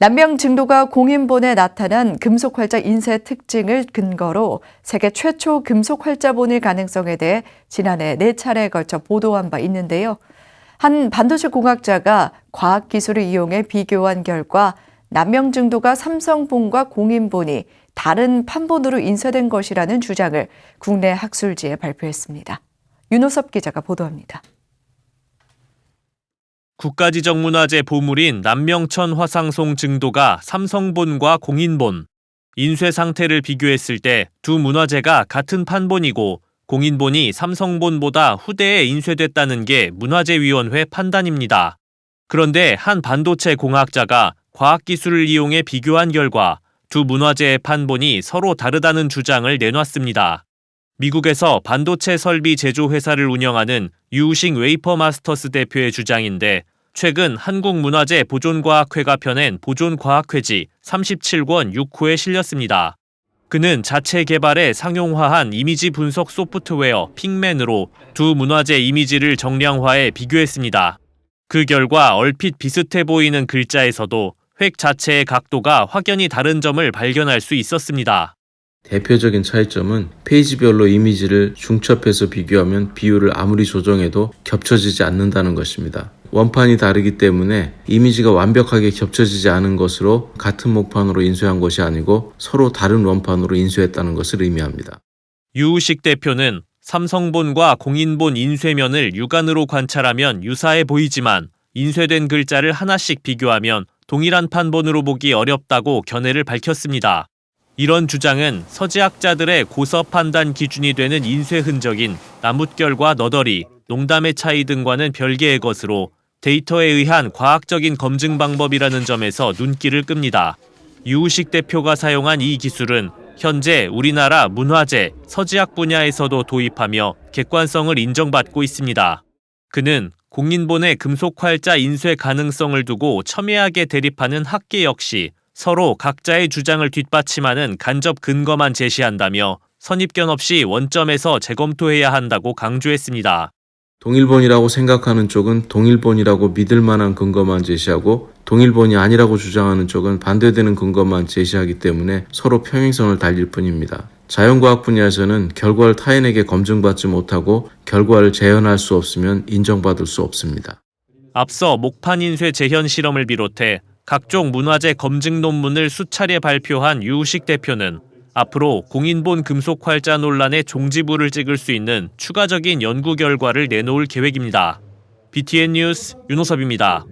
남명 증도가 공인본에 나타난 금속활자 인쇄 특징을 근거로 세계 최초 금속활자본일 가능성에 대해 지난해 네 차례에 걸쳐 보도한 바 있는데요. 한 반도체 공학자가 과학 기술을 이용해 비교한 결과 남명 증도가 삼성본과 공인본이 다른 판본으로 인쇄된 것이라는 주장을 국내 학술지에 발표했습니다. 윤호섭 기자가 보도합니다. 국가지정문화재 보물인 남명천 화상송 증도가 삼성본과 공인본, 인쇄 상태를 비교했을 때 두 문화재가 같은 판본이고 공인본이 삼성본보다 후대에 인쇄됐다는 게 문화재위원회 판단입니다. 그런데 한 반도체 공학자가 과학기술을 이용해 비교한 결과 두 문화재의 판본이 서로 다르다는 주장을 내놨습니다. 미국에서 반도체 설비 제조 회사를 운영하는 유우싱 웨이퍼 마스터스 대표의 주장인데 최근 한국문화재 보존과학회가 펴낸 보존과학회지 37권 6호에 실렸습니다. 그는 자체 개발에 상용화한 이미지 분석 소프트웨어 핑맨으로 두 문화재 이미지를 정량화해 비교했습니다. 그 결과 얼핏 비슷해 보이는 글자에서도 획 자체의 각도가 확연히 다른 점을 발견할 수 있었습니다. 대표적인 차이점은 페이지별로 이미지를 중첩해서 비교하면 비율을 아무리 조정해도 겹쳐지지 않는다는 것입니다. 원판이 다르기 때문에 이미지가 완벽하게 겹쳐지지 않은 것으로 같은 목판으로 인쇄한 것이 아니고 서로 다른 원판으로 인쇄했다는 것을 의미합니다. 유우식 대표는 삼성본과 공인본 인쇄면을 육안으로 관찰하면 유사해 보이지만 인쇄된 글자를 하나씩 비교하면 동일한 판본으로 보기 어렵다고 견해를 밝혔습니다. 이런 주장은 서지학자들의 고서 판단 기준이 되는 인쇄 흔적인 나뭇결과 너덜이, 농담의 차이 등과는 별개의 것으로 데이터에 의한 과학적인 검증 방법이라는 점에서 눈길을 끕니다. 유우식 대표가 사용한 이 기술은 현재 우리나라 문화재, 서지학 분야에서도 도입하며 객관성을 인정받고 있습니다. 그는 공인본의 금속활자 인쇄 가능성을 두고 첨예하게 대립하는 학계 역시 서로 각자의 주장을 뒷받침하는 간접 근거만 제시한다며 선입견 없이 원점에서 재검토해야 한다고 강조했습니다. 동일본이라고 생각하는 쪽은 동일본이라고 믿을 만한 근거만 제시하고 동일본이 아니라고 주장하는 쪽은 반대되는 근거만 제시하기 때문에 서로 평행선을 달릴 뿐입니다. 자연과학 분야에서는 결과를 타인에게 검증받지 못하고 결과를 재현할 수 없으면 인정받을 수 없습니다. 앞서 목판 인쇄 재현 실험을 비롯해 각종 문화재 검증 논문을 수차례 발표한 유우식 대표는 앞으로 공인본 금속 활자 논란의 종지부를 찍을 수 있는 추가적인 연구 결과를 내놓을 계획입니다. BTN 뉴스 윤호섭입니다.